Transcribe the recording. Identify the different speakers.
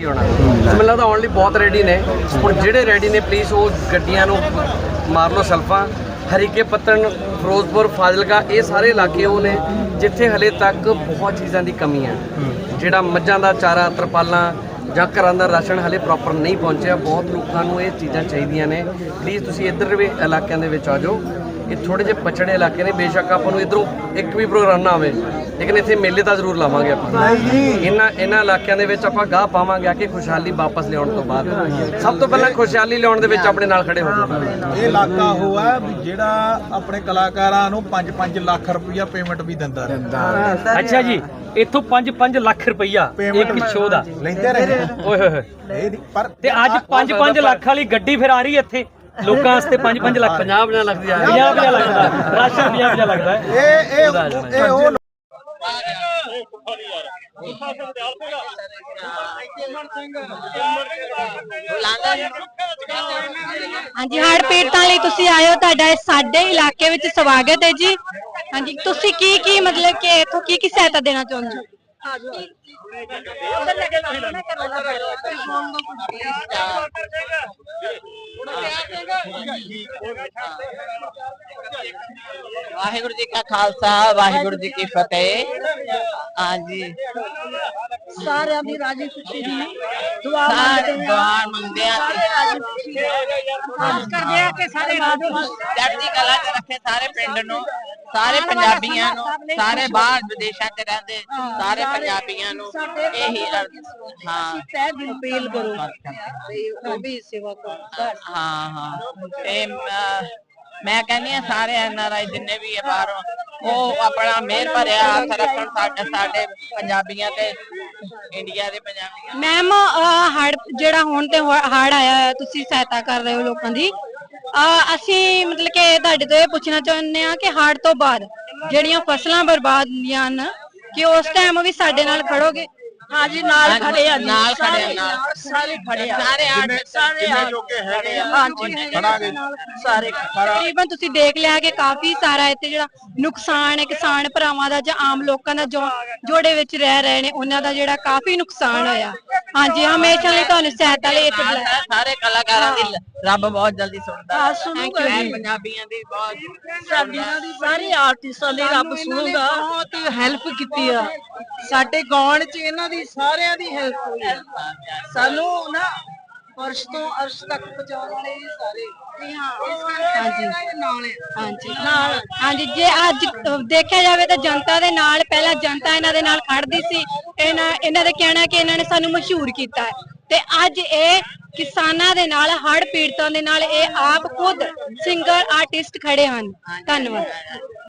Speaker 1: ਕੀ ਹੋਣਾ? ਮੈਨੂੰ ਲੱਗਦਾ ਆਉਣ ਲਈ ਬਹੁਤ ਰੈਡੀ ਨੇ। ਹੁਣ ਜਿਹੜੇ ਰੈਡੀ ਨੇ ਪਲੀਜ਼ ਉਹ ਗੱਡੀਆਂ ਨੂੰ ਮਾਰ ਲਓ ਸਲਫਾਂ। ਹਰੀਕੇ ਪੱਤਣ, ਫਿਰੋਜ਼ਪੁਰ, ਫਾਜ਼ਿਲਕਾ, ਇਹ ਸਾਰੇ ਇਲਾਕੇ ਉਹ ਨੇ ਜਿੱਥੇ ਹਲੇ ਤੱਕ ਬਹੁਤ ਚੀਜ਼ਾਂ ਦੀ ਕਮੀ ਹੈ। ਜਿਹੜਾ ਮੱਝਾਂ ਦਾ ਚਾਰਾ, ਤਰਪਾਲਾਂ ਜਾਂ ਘਰਾਂ ਦਾ ਰਾਸ਼ਨ ਹਲੇ ਪ੍ਰੋਪਰ ਨਹੀਂ ਪਹੁੰਚਿਆ, ਬਹੁਤ ਲੋਕਾਂ ਨੂੰ ਇਹ ਚੀਜ਼ਾਂ ਚਾਹੀਦੀਆਂ ਨੇ। ਪਲੀਜ਼ ਤੁਸੀਂ ਇੱਧਰ ਵੀ ਇਲਾਕਿਆਂ ਦੇ ਵਿੱਚ ਆ ਜਾਓ। ਇਹ ਥੋੜੇ ਜਿਹੇ ਪਛੜੇ ਇਲਾਕੇ ਨੇ ਬੇਸ਼ੱਕ ਆਪਾਂ ਨੂੰ ਇਧਰੋਂ ਇੱਕ ਵੀ ਪ੍ਰੋਗਰਾਮ ਨਾ ਆਵੇ ਲੇਕਿਨ ਇੱਥੇ ਮੇਲੇ ਤਾਂ ਜ਼ਰੂਰ ਲਾਵਾਂਗੇ ਆਪਾਂ। ਇਹਨਾਂ ਇਹਨਾਂ ਇਲਾਕਿਆਂ ਦੇ ਵਿੱਚ ਆਪਾਂ ਗਾਹ ਪਾਵਾਂਗੇ ਆ ਕਿ ਖੁਸ਼ਹਾਲੀ ਵਾਪਸ ਲਿਆਉਣ ਤੋਂ ਬਾਅਦ। ਸਭ ਤੋਂ ਪਹਿਲਾਂ ਖੁਸ਼ਹਾਲੀ ਲਿਆਉਣ ਦੇ ਵਿੱਚ ਆਪਣੇ ਨਾਲ ਖੜੇ ਹੋ ਜਾਓ।
Speaker 2: ਇਹ ਇਲਾਕਾ ਉਹ ਹੈ ਵੀ ਜਿਹੜਾ ਆਪਣੇ ਕਲਾਕਾਰਾਂ ਨੂੰ 5-5 ਲੱਖ ਰੁਪਇਆ ਪੇਮੈਂਟ ਵੀ ਦਿੰਦਾ ਰਿਹਾ।
Speaker 3: ਅੱਛਾ ਜੀ ਇੱਥੋਂ 5-5 ਲੱਖ ਰੁਪਈਆ ਇੱਕ ਸ਼ੋਅ ਦਾ।
Speaker 2: ਲੈਂਦੇ ਰਹੇ।
Speaker 3: ਓਏ ਹੋਏ
Speaker 2: ਪਰ
Speaker 3: ਤੇ ਅੱਜ 5-5 ਲੱਖ ਵਾਲੀ ਗੱਡੀ ਫਿਰ ਆ ਰਹੀ ਹੈ ਇੱਥੇ। ਲੋਕਾਂ ਵਾਸਤੇ 5-5 ਲੱਖ।
Speaker 1: 50 50 ਲੱਖ ਦੀ ਆ।
Speaker 3: 50-50 ਲੱਖ ਦਾ। ਰਾਸ਼ਨ 50-50 ਲੱਗਦਾ ਹੈ
Speaker 2: ਇਹ ਇਹ ਇਹ ਉਹ
Speaker 4: ਹਾਂਜੀ ਹੜ੍ਹ ਪੀੜਤਾਂ ਲਈ ਤੁਸੀਂ ਆਏ ਹੋ ਤੁਹਾਡਾ ਇਹ ਸਾਡੇ ਇਲਾਕੇ ਵਿੱਚ ਸਵਾਗਤ ਹੈ ਜੀ। ਹਾਂਜੀ ਤੁਸੀਂ ਕੀ ਕੀ ਮਤਲਬ ਕਿ ਇਥੋਂ ਕੀ ਕੀ ਸਹਾਇਤਾ ਦੇਣਾ ਚਾਹੁੰਦੇ ਹੋ?
Speaker 5: ਵਾਹਿਗੁਰੂ ਜੀ ਕਾ ਖਾਲਸਾ ਵਾਹਿਗੁਰੂ ਜੀ ਕੀ ਫਤਿਹ। ਹਾਂਜੀ।
Speaker 4: ਸਾਰਿਆਂ ਦੀ ਰਾਜੀ ਖੁਸ਼ੀ ਦੀ ਦੁਆ
Speaker 5: ਸਾਰੇ ਦੁਆ ਮੰਗਦੇ ਆ
Speaker 4: ਕਰਦੇ ਆ ਕਿ ਸਾਰੇ
Speaker 5: ਚੜ੍ਹਦੀ ਕਲਾ ਚ ਰੱਖੇ ਸਾਰੇ ਪਿੰਡ ਨੂੰ। ਸਾਰੇ ਪੰਜਾਬੀਆਂ ਨੂੰ ਸਾਰੇ ਬਾਹਰ ਵਿਦੇਸ਼ਾਂ 'ਚ ਰਹਿੰਦੇ ਸਾਰੇ ਪੰਜਾਬੀਆਂ ਨੂੰ ਇਹੀ ਅਰਜ਼- ਹਾਂ।
Speaker 4: ਤੈ ਦਿਲ ਅਪੀਲ ਕਰੋ। ਤੇ ਉਹ ਵੀ ਸੇਵਾ ਕਰੋ
Speaker 5: ਹਾਂ ਹਾਂ। ਤੇ ਮੈਂ ਕਹਿੰਦੀ ਆ ਸਾਰੇ ਐਨਆਰਆਈ ਜਿੰਨੇ ਵੀ ਆ ਬਾਹਰੋਂ ਉਹ ਆਪਣਾ ਮਿਹਰ ਭਰਿਆ ਹੱਥ ਰੱਖਣ ਸਾਡੇ ਸਾਡੇ ਪੰਜਾਬੀਆਂ ਤੇ ਇੰਡੀਆ ਦੇ ਪੰਜਾਬੀਆਂ
Speaker 4: ਮੈਮ ਹੜ ਜਿਹੜਾ ਹੁਣ ਤੇ ਹੜ ਆਇਆ ਤੁਸੀਂ ਸਹਾਇਤਾ ਕਰ ਰਹੇ ਹੋ ਲੋਕਾਂ ਦੀ। ਅਸੀਂ ਮਤਲਬ ਕਿ ਤੁਹਾਡੇ ਤੋਂ ਇਹ ਪੁੱਛਣਾ ਚਾਹੁੰਦੇ ਆ ਕਿ ਹੜ ਤੋਂ ਬਾਅਦ ਜਿਹੜੀਆਂ ਫਸਲਾਂ ਬਰਬਾਦ ਹੁੰਦੀਆਂ ਹਨ ਕਿ ਉਸ ਟਾਈਮ ਵੀ ਸਾਡੇ ਨਾਲ ਖੜੋਗੇ? ਹਾਂਜੀ ਨਾਲ ਖੜੇ ਆ
Speaker 5: ਨਾਲ ਖੜੇ ਆ, ਨਾਲ।
Speaker 4: ਸਾਰੇ ਖੜੇ ਆ।
Speaker 5: ਸਾਰੇ ਆਰਟ
Speaker 4: ਸਾਰੇ
Speaker 2: ਜੋਗੇ ਹੈਗੇ ਆ
Speaker 4: ਹਾਂਜੀ
Speaker 2: ਖੜਾਂਗੇ
Speaker 4: ਸਾਰੇ ਤਕਰੀਬਨ ਤੁਸੀਂ ਦੇਖ ਲਿਆ ਕਿ ਕਾਫੀ ਸਾਰਾ ਇੱਥੇ ਜਿਹੜਾ ਨੁਕਸਾਨ ਹੈ ਕਿਸਾਨ ਭਰਾਵਾਂ ਦਾ ਜਾਂ ਆਮ ਲੋਕਾਂ ਦਾ ਜੋ ਜੋੜੇ ਵਿੱਚ ਰਹਿ ਰਹੇ ਨੇ ਉਹਨਾਂ ਦਾ ਜਿਹੜਾ ਕਾਫੀ ਨੁਕਸਾਨ ਹੋਇਆ। ਹਾਂਜੀ ਹਮੇਸ਼ਾ ਲਈ ਤੁਹਾਨੂੰ ਸਹਾਇਤਾ ਲਈ ਇੱਥੇ ਬੁਲਾਇਆ।
Speaker 5: ਸਾਰੇ ਕਲਾਕਾਰਾਂ ਦੀ ਰੱਬ ਬਹੁਤ ਜਲਦੀ ਸੁਣਦਾ।
Speaker 4: ਹਾਂ, ਸੁਣੂਗਾ।
Speaker 5: ਪੰਜਾਬੀਆਂ ਦੀ ਬਹੁਤ
Speaker 4: ਸਾਡੀਆਂ ਦੀ ਸਾਰੇ ਆਰਟਿਸਟਾਂ ਦੀ ਰੱਬ ਸੁਣੂਗਾ। ਬਹੁਤ ਹੈਲਪ ਕੀਤੀ ਆ। ਸਾਡੇ ਗਾਉਣ 'ਚ ਇਹਨਾਂ ਦੀ ਸਾਰਿਆਂ ਦੀ ਹੈਲਪ ਹੋਈ ਆ। ਸਾਨੂੰ ਨਾ ਅਰਸ਼ ਤੋਂ ਅਰਸ਼ ਤੱਕ ਪਹੁੰਚਾਉਣ ਵਾਲੇ ਇਹ ਸਾਰੇ ਹਾਂਜੀ ਹਾਂਜੀ। ਨਾਲ। ਹਾਂਜੀ ਜੇ ਅੱਜ ਅ, ਦੇਖਿਆ ਜਾਵੇ ਤਾਂ ਜਨਤਾ ਦੇ ਨਾਲ ਪਹਿਲਾਂ ਜਨਤਾ ਇਹਨਾਂ ਦੇ ਨਾਲ ਖੜਦੀ ਸੀ। ਇਹਨਾਂ ਇਹਨਾਂ ਦੇ ਕਹਿਣਾ ਕਿ ਇਹਨਾਂ ਨੇ ਸਾਨੂੰ ਮਸ਼ਹੂਰ ਕੀਤਾ ਹੈ। ਤੇ ਅੱਜ ਇਹ ਕਿਸਾਨਾਂ ਦੇ ਨਾਲ ਹੜ੍ਹ ਪੀੜਤਾਂ ਦੇ ਨਾਲ ਇਹ ਆਪ ਖੁਦ ਸਿੰਗਰ ਆਰਟਿਸਟ ਖੜੇ ਹਨ। ਧੰਨਵਾਦ।